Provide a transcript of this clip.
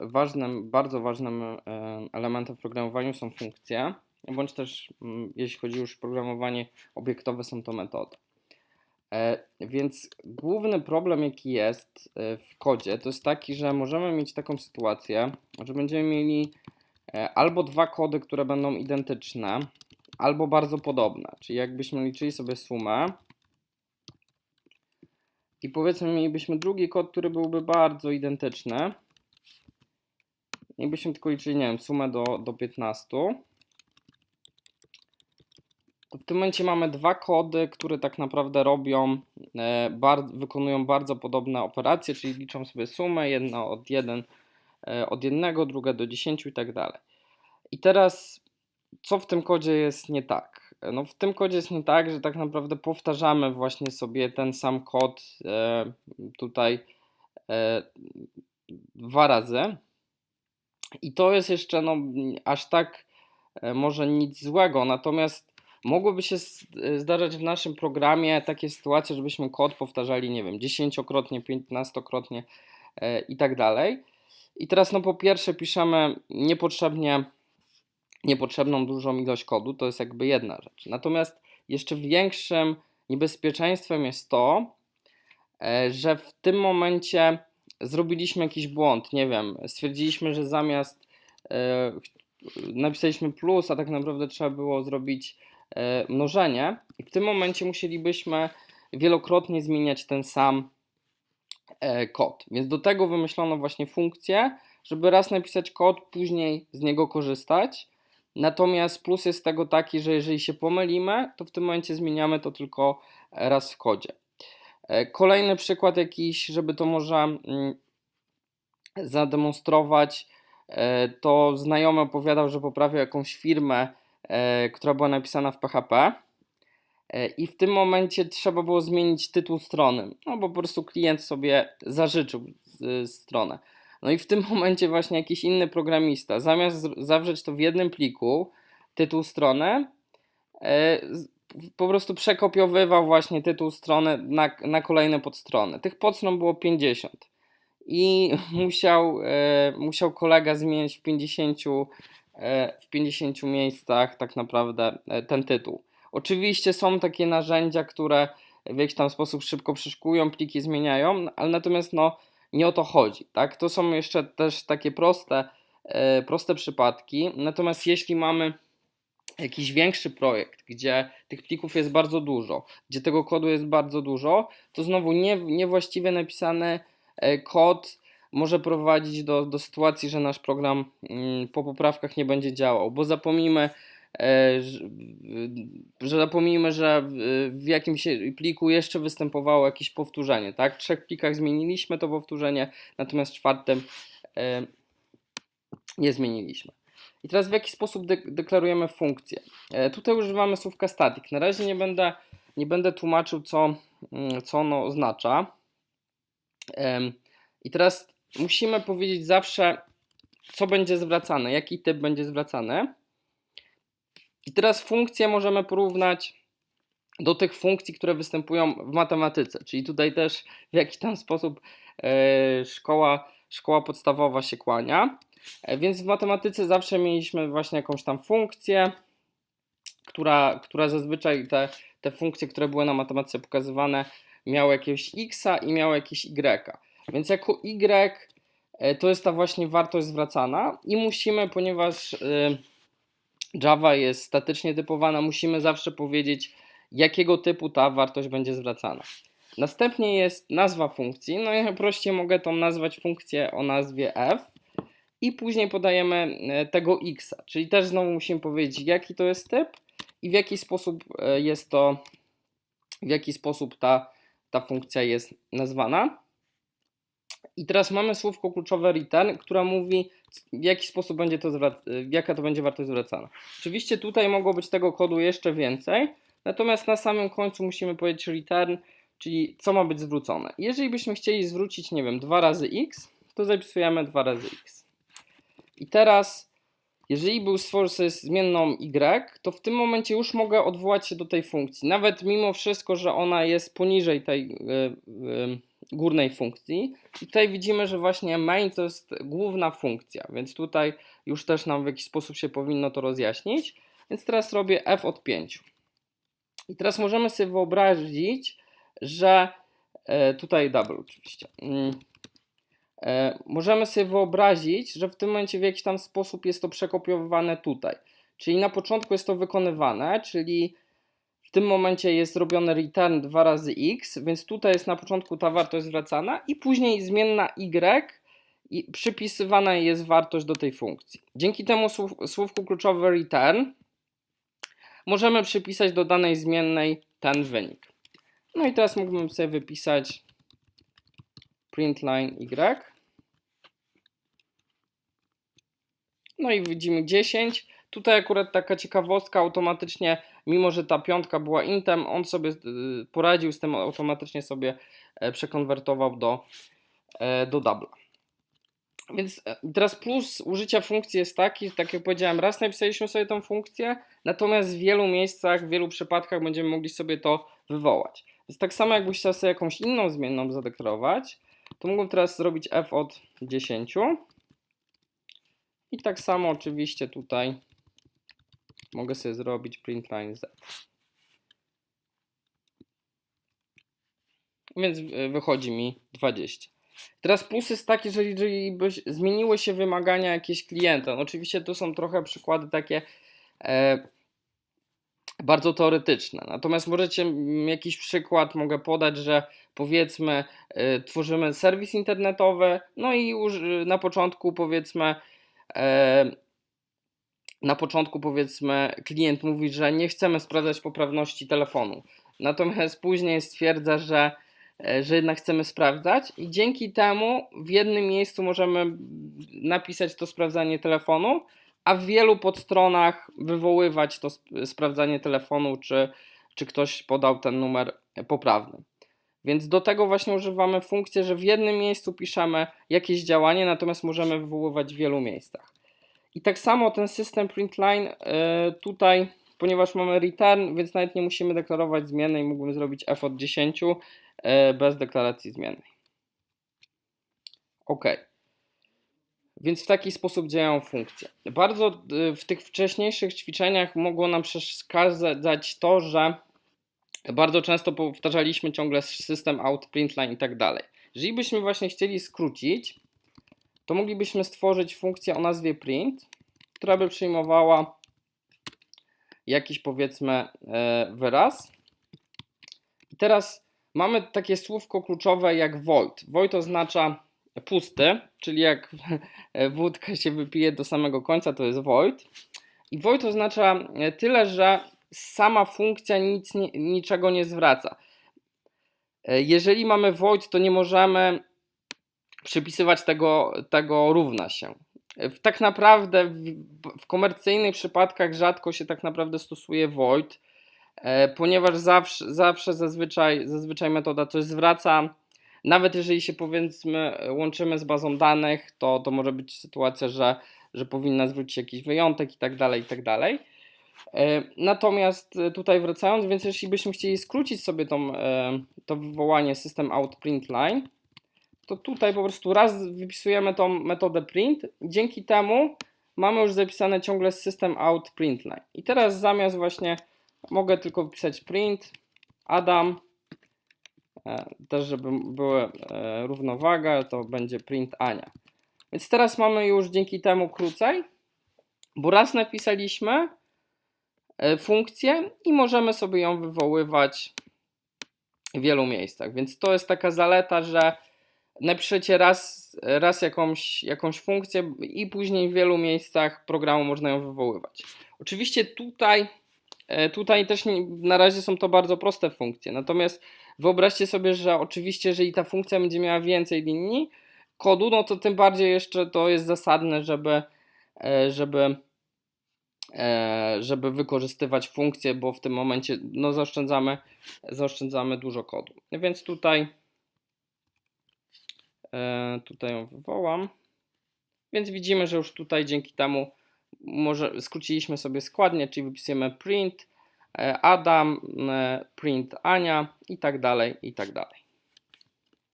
ważnym, bardzo ważnym e, elementem w programowaniu są funkcje, bądź też mm, jeśli chodzi już o programowanie obiektowe, są to metody. E, Więc główny problem, jaki jest e, w kodzie, to jest taki, że możemy mieć taką sytuację, że będziemy mieli albo dwa kody, które będą identyczne, albo bardzo podobne. Czyli jakbyśmy liczyli sobie sumę i powiedzmy mielibyśmy drugi kod, który byłby bardzo identyczny, Jakbyśmy tylko liczyli, nie wiem, sumę do, do 15, to w tym momencie mamy dwa kody, które tak naprawdę robią, e, bar, wykonują bardzo podobne operacje, czyli liczą sobie sumę, jedna od 1 e, od jednego, druga do 10 i tak dalej. I teraz, co w tym kodzie jest nie tak? No w tym kodzie jest nie tak, że tak naprawdę powtarzamy właśnie sobie ten sam kod e, tutaj e, dwa razy. I to jest jeszcze no, aż tak e, może nic złego, natomiast mogłyby się e, zdarzać w naszym programie takie sytuacje, żebyśmy kod powtarzali, nie wiem, dziesięciokrotnie, piętnastokrotnie e, i tak dalej. I teraz no po pierwsze piszemy niepotrzebnie niepotrzebną dużą ilość kodu, to jest jakby jedna rzecz. Natomiast jeszcze większym niebezpieczeństwem jest to, że w tym momencie zrobiliśmy jakiś błąd, nie wiem, stwierdziliśmy, że zamiast e, napisaliśmy plus, a tak naprawdę trzeba było zrobić e, mnożenie i w tym momencie musielibyśmy wielokrotnie zmieniać ten sam e, kod. Więc do tego wymyślono właśnie funkcję, żeby raz napisać kod, później z niego korzystać. Natomiast plus jest tego taki, że jeżeli się pomylimy, to w tym momencie zmieniamy to tylko raz w kodzie. E, Kolejny przykład jakiś, żeby to może mm, zademonstrować, e, to znajomy opowiadał, że poprawił jakąś firmę, e, która była napisana w PHP i w tym momencie trzeba było zmienić tytuł strony, no bo po prostu klient sobie zażyczył stronę. No i w tym momencie właśnie jakiś inny programista, zamiast zawrzeć to w jednym pliku, tytuł strony, po prostu przekopiowywał właśnie tytuł strony na, na kolejne podstrony. Tych podstron było 50 i musiał, e, musiał kolega zmienić w 50, e, w 50 miejscach tak naprawdę e, ten tytuł. Oczywiście są takie narzędzia, które w jakiś tam sposób szybko przeszukują, pliki zmieniają, ale natomiast no, nie o to chodzi. Tak? To są jeszcze też takie proste, e, proste przypadki. Natomiast jeśli mamy jakiś większy projekt, gdzie tych plików jest bardzo dużo, gdzie tego kodu jest bardzo dużo, to znowu nie, niewłaściwie napisany e, kod może prowadzić do, do sytuacji, że nasz program mm, po poprawkach nie będzie działał, bo zapomnimy, e, że, zapomnimy, że w, w jakimś pliku jeszcze występowało jakieś powtórzenie, tak? W trzech plikach zmieniliśmy to powtórzenie, natomiast w czwartym e, nie zmieniliśmy. I teraz w jaki sposób de- deklarujemy funkcję? E, tutaj używamy słówka static. Na razie nie będę, nie będę tłumaczył, co, mm, co ono oznacza. I teraz musimy powiedzieć zawsze, co będzie zwracane, jaki typ będzie zwracany. I teraz funkcje możemy porównać do tych funkcji, które występują w matematyce, czyli tutaj też w jakiś tam sposób e, szkoła, szkoła podstawowa się kłania. E, Więc w matematyce zawsze mieliśmy właśnie jakąś tam funkcję, która, która zazwyczaj te, te funkcje, które były na matematyce pokazywane, miały jakiegoś x i miały jakieś y. Więc jako y e, to jest ta właśnie wartość zwracana i musimy, ponieważ y, Java jest statycznie typowana, musimy zawsze powiedzieć, jakiego typu ta wartość będzie zwracana. Następnie jest nazwa funkcji. No i najprościej mogę tą nazwać funkcję o nazwie f i później podajemy e, tego x, czyli też znowu musimy powiedzieć, jaki to jest typ i w jaki sposób e, jest to, w jaki sposób ta, ta funkcja jest nazwana. I teraz mamy słówko kluczowe return, która mówi, w jaki sposób będzie to e, jaka to będzie wartość zwracana. Oczywiście tutaj mogło być tego kodu jeszcze więcej, natomiast na samym końcu musimy powiedzieć return, czyli co ma być zwrócone. Jeżeli byśmy chcieli zwrócić, nie wiem, 2 razy x, to zapisujemy 2 razy x. I teraz, jeżeli był sobie zmienną y, to w tym momencie już mogę odwołać się do tej funkcji. Nawet mimo wszystko, że ona jest poniżej tej y, y, górnej funkcji. I tutaj widzimy, że właśnie main to jest główna funkcja, więc tutaj już też nam w jakiś sposób się powinno to rozjaśnić. Więc teraz robię f od 5. I teraz możemy sobie wyobrazić, że e, tutaj double oczywiście. E, możemy sobie wyobrazić, że w tym momencie w jakiś tam sposób jest to przekopiowywane tutaj. Czyli na początku jest to wykonywane, czyli w tym momencie jest zrobiony return 2 razy x, więc tutaj jest na początku ta wartość zwracana i później zmienna y i przypisywana jest wartość do tej funkcji. Dzięki temu słów, słówku kluczowe return możemy przypisać do danej zmiennej ten wynik. No i teraz mógłbym sobie wypisać printline y. No i widzimy 10. Tutaj akurat taka ciekawostka, automatycznie, mimo że ta piątka była intem, on sobie y, poradził z tym, automatycznie sobie e, przekonwertował do, e, do double. Więc e, teraz plus użycia funkcji jest taki, tak jak powiedziałem, raz napisaliśmy sobie tą funkcję, natomiast w wielu miejscach, w wielu przypadkach będziemy mogli sobie to wywołać. Więc tak samo jakbyś chciał sobie jakąś inną zmienną zadeklarować, to mógłbym teraz zrobić f od 10. I tak samo oczywiście tutaj mogę sobie zrobić printline z. Więc e, wychodzi mi 20. Teraz plus jest taki, że jeżeli zmieniły się wymagania jakieś klienta, no oczywiście to są trochę przykłady takie e, bardzo teoretyczne. Natomiast możecie jakiś przykład mogę podać, że powiedzmy e, tworzymy serwis internetowy, no i już na początku powiedzmy e, na początku powiedzmy klient mówi, że nie chcemy sprawdzać poprawności telefonu. Natomiast później stwierdza, że E, że jednak chcemy sprawdzać i dzięki temu w jednym miejscu możemy napisać to sprawdzanie telefonu, a w wielu podstronach wywoływać to sprawdzanie telefonu, czy, czy ktoś podał ten numer poprawny. Więc do tego właśnie używamy funkcji, że w jednym miejscu piszemy jakieś działanie, natomiast możemy wywoływać w wielu miejscach. I tak samo ten system printline e, tutaj, ponieważ mamy return, więc nawet nie musimy deklarować zmiany i mógłbym zrobić f od 10 E, bez deklaracji zmiennej. OK. Więc w taki sposób działają funkcje. Bardzo e, w tych wcześniejszych ćwiczeniach mogło nam przeszkadzać to, że bardzo często powtarzaliśmy ciągle system out, printline i tak dalej. Jeżeli byśmy właśnie chcieli skrócić, to moglibyśmy stworzyć funkcję o nazwie print, która by przyjmowała jakiś powiedzmy e, wyraz. I teraz mamy takie słówko kluczowe jak void. Void oznacza pusty, czyli jak wódka się wypije do samego końca, to jest void. I void oznacza tyle, że sama funkcja nic, niczego nie zwraca. Jeżeli mamy void, to nie możemy przypisywać tego, tego równa się. Tak naprawdę w, w komercyjnych przypadkach rzadko się tak naprawdę stosuje void E, ponieważ zawsze, zawsze zazwyczaj, zazwyczaj metoda coś zwraca. Nawet jeżeli się powiedzmy łączymy z bazą danych, to, to może być sytuacja, że, że powinna zwrócić jakiś wyjątek i tak dalej, i tak dalej. E, natomiast tutaj wracając, więc jeśli byśmy chcieli skrócić sobie tą, e, to wywołanie system out print line, to tutaj po prostu raz wypisujemy tą metodę print, dzięki temu mamy już zapisane ciągle system out print line. I teraz zamiast właśnie Mogę tylko wpisać print Adam. E, też, żeby była e, równowaga, to będzie print Ania. Więc teraz mamy już dzięki temu krócej, bo raz napisaliśmy e, funkcję i możemy sobie ją wywoływać w wielu miejscach. Więc to jest taka zaleta, że napiszecie raz, raz jakąś, jakąś funkcję i później w wielu miejscach programu można ją wywoływać. Oczywiście tutaj E, tutaj też nie, na razie są to bardzo proste funkcje. Natomiast wyobraźcie sobie, że oczywiście, jeżeli ta funkcja będzie miała więcej linii kodu, no to tym bardziej jeszcze to jest zasadne, żeby, e, żeby, e, żeby wykorzystywać funkcję, bo w tym momencie no, zaoszczędzamy, zaoszczędzamy dużo kodu. Więc tutaj, tutaj ją wywołam. Więc widzimy, że już tutaj dzięki temu może skróciliśmy sobie składnie, czyli wypisujemy print e, Adam, e, print Ania i tak dalej, i tak dalej.